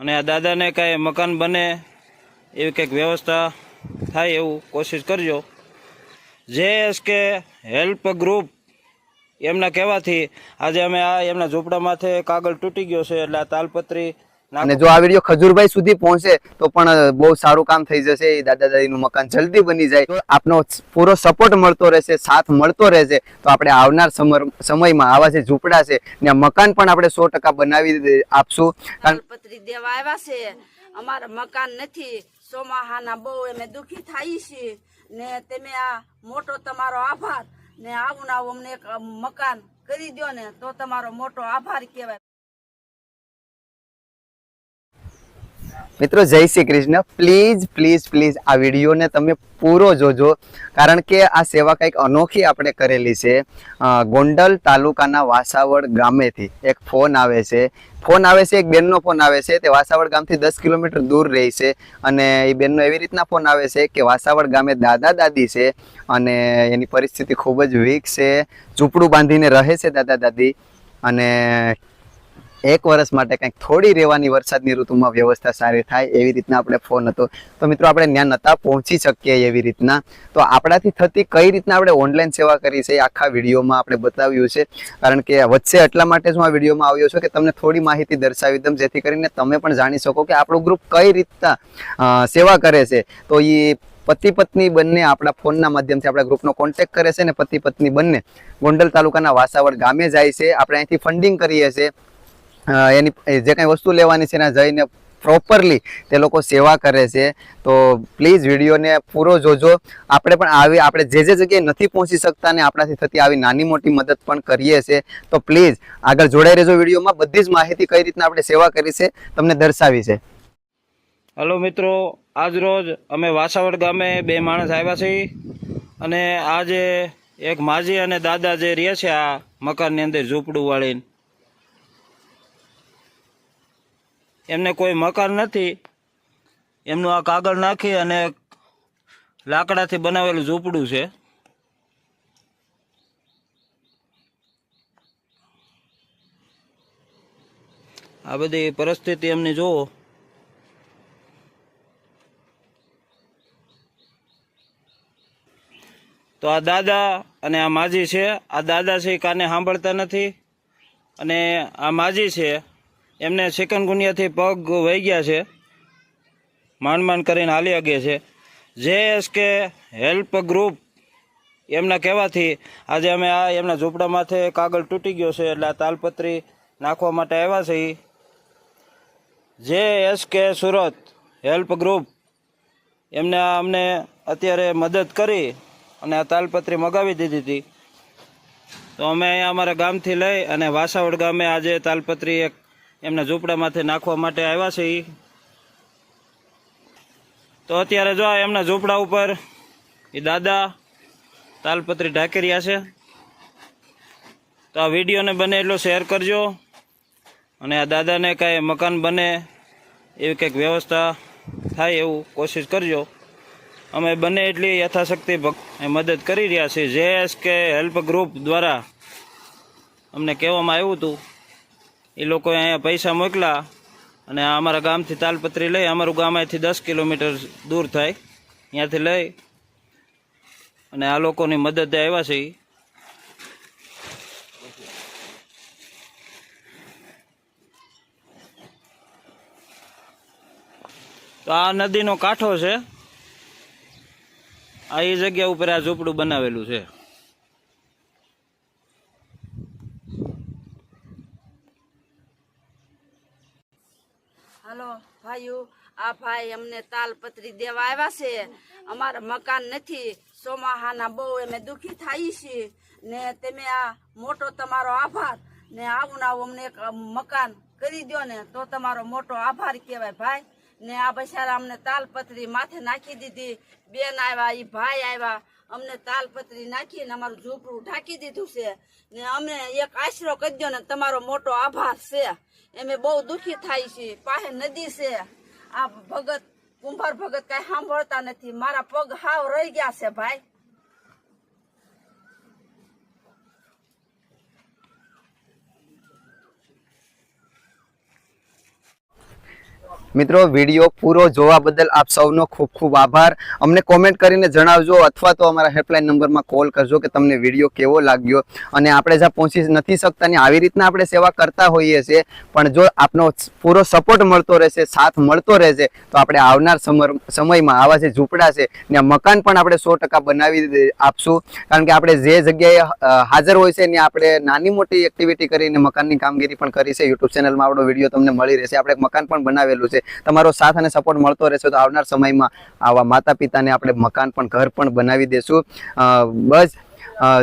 અને આ દાદાને કાંઈ મકાન બને એવી કંઈક વ્યવસ્થા થાય એવું કોશિશ કરજો. જે એસ કે હેલ્પ ગ્રુપ એમના કહેવાથી આજે અમે આ એમના ઝૂંપડામાંથી કાગળ તૂટી ગયો છે એટલે આ તાલપત્રી અને જો આ વીડિયો ખજૂરભાઈ સુધી પહોંચે તો પણ બહુ સારું કામ થઈ જશે એ દાદા દાદીનું મકાન જલ્દી બની જાય. તો આપનો પૂરો સપોર્ટ મળતો રહેશે સાથ મળતો રહેશે તો આપણે આવનાર સમયમાં આવા જે ઝૂંપડા છે ને મકાન પણ આપણે સો ટકા બનાવી આપશું. કારણ દેવા આવ્યા છે. અમારા મકાન નથી. સોમાહાના બહુ અમે દુખી થાય છે ને તમે આ મોટો તમારો આભાર. ને આવું ને આવું અમને એક મકાન કરી દો ને તો તમારો મોટો આભાર કહેવાય. મિત્રો, જય Shri Krishna. Please please please આ વિડીયોને તમે પૂરો જોજો. કારણ કે આ સેવા કંઈક અનોખી આપણે કરેલી છે. ગોંડલ તાલુકાના વાસાવડ ગામેથી એક ફોન આવે છે. ફોન આવે છે, એક બેનનો ફોન આવે છે તે વાસાવડ ગામથી દસ કિલોમીટર દૂર રહે છે અને એ બેનનો એવી રીતના ફોન આવે છે કે વાસાવડ ગામે દાદા દાદી છે અને એની પરિસ્થિતિ ખૂબ જ વીક છે. ઝૂંપડું બાંધીને રહે છે દાદા દાદી અને એક વર્ષ માટે કંઈક થોડી રહેવાની વરસાદની ઋતુમાં વ્યવસ્થા સારી થાય એવી રીતના આપણે ફોન હતો. તો મિત્રો, આપણે ત્યાં નતા પહોંચી શકીએ એવી રીતના. તો આપણાથી થતી કઈ રીતના આપણે ઓનલાઈન સેવા કરી છે આખા વિડીયોમાં આપણે બતાવ્યું છે. કારણ કે વચ્ચે એટલા માટે જ હું આ વિડીયોમાં આવ્યો છું કે તમને થોડી માહિતી દર્શાવી દઉં, જેથી કરીને તમે પણ જાણી શકો કે આપણું ગ્રુપ કઈ રીતના સેવા કરે છે. તો એ પતિ પત્ની બંને આપણા ફોનના માધ્યમથી આપણા ગ્રુપનો કોન્ટેક્ટ કરે છે અને પતિ પત્ની બંને ગોંડલ તાલુકાના વાસાવડ ગામે જાય છે. આપણે અહીંથી ફંડિંગ કરીએ છીએ. એની જે કાંઈ વસ્તુ લેવાની છે, એના જઈને પ્રોપરલી તે લોકો સેવા કરે છે. તો પ્લીઝ વિડીયોને પૂરો જોજો. આપણે પણ આવી, આપણે જે જે જગ્યાએ નથી પહોંચી શકતા ને આપણાથી થતી આવી નાની મોટી મદદ પણ કરીએ છીએ તો પ્લીઝ આગળ જોડાઈ રહેજો વિડીયોમાં. બધી જ માહિતી કઈ રીતના આપણે સેવા કરી છે, તમને દર્શાવી છે. હલો મિત્રો, આજ રોજ અમે વાસાવડ ગામે બે માણસ આવ્યા છીએ અને આજે એક માજી અને દાદા જે રહે છે આ મકાનની અંદર ઝૂંપડું વાળીને એમને કોઈ મકાન નથી. એમનું આ કાગળ નાખી અને લાકડાથી બનાવેલું ઝૂંપડું છે. આ બધી પરિસ્થિતિ એમની જુઓ. તો આ દાદા અને આ માજી છે. આ દાદા છે કાને સાંભળતા નથી. અને આ માજી છે એમને સેકન્ડગુનિયાથી પગ વહી ગયા છે. માંડ માંડ કરીને હાલી અગે છે. જે એસ કે હેલ્પ ગ્રુપ એમના કહેવાથી આજે અમે આ એમના ઝૂંપડામાંથી કાગળ તૂટી ગયો છે એટલે આ તાલપત્રી નાખવા માટે આવ્યા છે. જે એસ કે સુરત હેલ્પ ગ્રુપ એમને અમને અત્યારે મદદ કરી અને આ તાલપત્રી મગાવી દીધી હતી. તો અમે અહીંયા અમારા ગામથી લઈ અને વાસાવડ ગામે આજે તાલપત્રી એક એમના ઝૂંપડામાંથી નાખવા માટે આવ્યા છે એ તો અત્યારે જો એમના ઝૂંપડા ઉપર એ દાદા તાલપત્રી ઢાંકી રહ્યા છે. તો આ વિડીયોને બને એટલો શેર કરજો. અને આ દાદાને કાંઈ મકાન બને એવી કંઈક વ્યવસ્થા થાય એવું કોશિશ કરજો. અમે બને એટલી યથાશક્તિ મદદ કરી રહ્યા છીએ. જે એસ કે હેલ્પ ગ્રુપ દ્વારા અમને કહેવામાં આવ્યું હતું એ લોકોએ અહીંયા પૈસા મોકલા અને અમારા ગામથી તાલપત્રી લઈ, અમારું ગામ અહીંથી દસ કિલોમીટર દૂર થાય. ત્યાંથી લઈ અને આ લોકોની મદદ આવ્યા છે. તો આ નદીનો કાંઠો છે. આ એ જગ્યા ઉપર આ ઝૂંપડું બનાવેલું છે. હલો, ભાઈઓ, આ ભાઈ અમને તાલપત્રી દેવા આવ્યા છે. અમારા મકાન નથી. સોમાહાના બહુ અમે દુઃખી થાય છીએ ને તમે આ મોટો તમારો આભાર. ને આવું ને આવું અમને એક મકાન કરી દો ને, તો તમારો મોટો આભાર કહેવાય, ભાઈ. ને આ બસારા અમને તાલપત્રી માથે નાખી દીધી. બેન આવ્યા એ ભાઈ આવ્યા. અમને તાલપત્રી નાખીને અમારું ઝૂંપડું ઢાંકી દીધું છે. ને અમને એક આશરો કરી દો ને તમારો મોટો આભાર છે. એમે બહુ દુઃખી થાય છે. પાસે નદી છે. આ ભગત, કુંભાર ભગત કઈ સાંભળતા નથી. મારા પગ હાવ રહી ગયા છે ભાઈ. મિત્રો, વીડિયો પૂરો જોવા બદલ આપ સૌનો ખૂબ ખૂબ આભાર. અમને કોમેન્ટ કરીને જણાવજો અથવા તો અમારા હેલ્પલાઇન નંબરમાં કોલ કરજો કે તમને વીડિયો કેવો લાગ્યો. અને આપણે જ્યાં પહોંચી નથી શકતા ને આવી રીતના આપણે સેવા કરતા હોઈએ છીએ, પણ જો આપનો પૂરો સપોર્ટ મળતો રહેશે, સાથ મળતો રહેશે, તો આપણે આવનાર સમયમાં આવા જે ઝૂંપડા છે, ને મકાન પણ આપણે સો બનાવી આપશું. કારણ કે આપણે જે જગ્યાએ હાજર હોય છે ને આપણે નાની મોટી એક્ટિવિટી કરીને મકાનની કામગીરી પણ કરી છે. યુટ્યુબ ચેનલમાં આપણો વીડિયો તમને મળી રહેશે. આપણે મકાન પણ બનાવેલું છે. તમારો સાથ અને સપોર્ટ મળતો રહેશે તો આવનાર સમયમાં આવા માતા પિતાને આપણે મકાન પણ, ઘર પણ બનાવી દેશું. બસ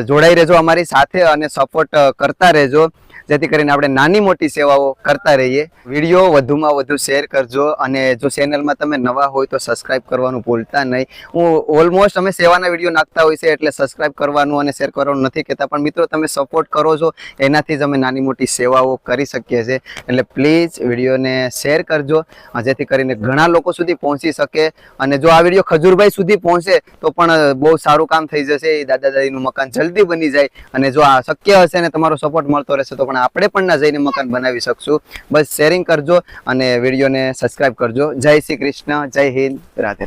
જોડાઈ રહેજો અમારી સાથે અને સપોર્ટ કરતા રહેજો. જેથી કરીને આપણે નાની મોટી સેવાઓ કરતા રહીએ. વીડિયો વધુમાં વધુ શેર કરજો અને જો ચેનલમાં તમે નવા હોય તો સબસ્ક્રાઇબ કરવાનું ભૂલતા નહીં. હું ઓલમોસ્ટ અમે સેવાના વીડિયો નાખતા હોય છે એટલે સબસ્ક્રાઇબ કરવાનું અને શેર કરવાનું નથી કહેતા. પણ મિત્રો, તમે સપોર્ટ કરો છો, એનાથી જ અમે નાની મોટી સેવાઓ કરી શકીએ છીએ. એટલે પ્લીઝ વિડીયોને શેર કરજો જેથી કરીને ઘણા લોકો સુધી પહોંચી શકે. અને જો આ વીડિયો ખજૂરભાઈ સુધી પહોંચે, તો પણ બહુ સારું કામ થઈ જશે. એ દાદા દાદીનું મકાન જલ્દી બની જાય. અને જો આ શક્ય હશે ને તમારો સપોર્ટ મળતો રહેશે, તો પણ આપણે પણ ના જઈને મકાન બનાવી શકશું. બસ શેરિંગ કરજો અને વિડીયોને સબસ્ક્રાઈબ કરજો. જય શ્રી કૃષ્ણ, જય હિન્દ, રાધે રાધે.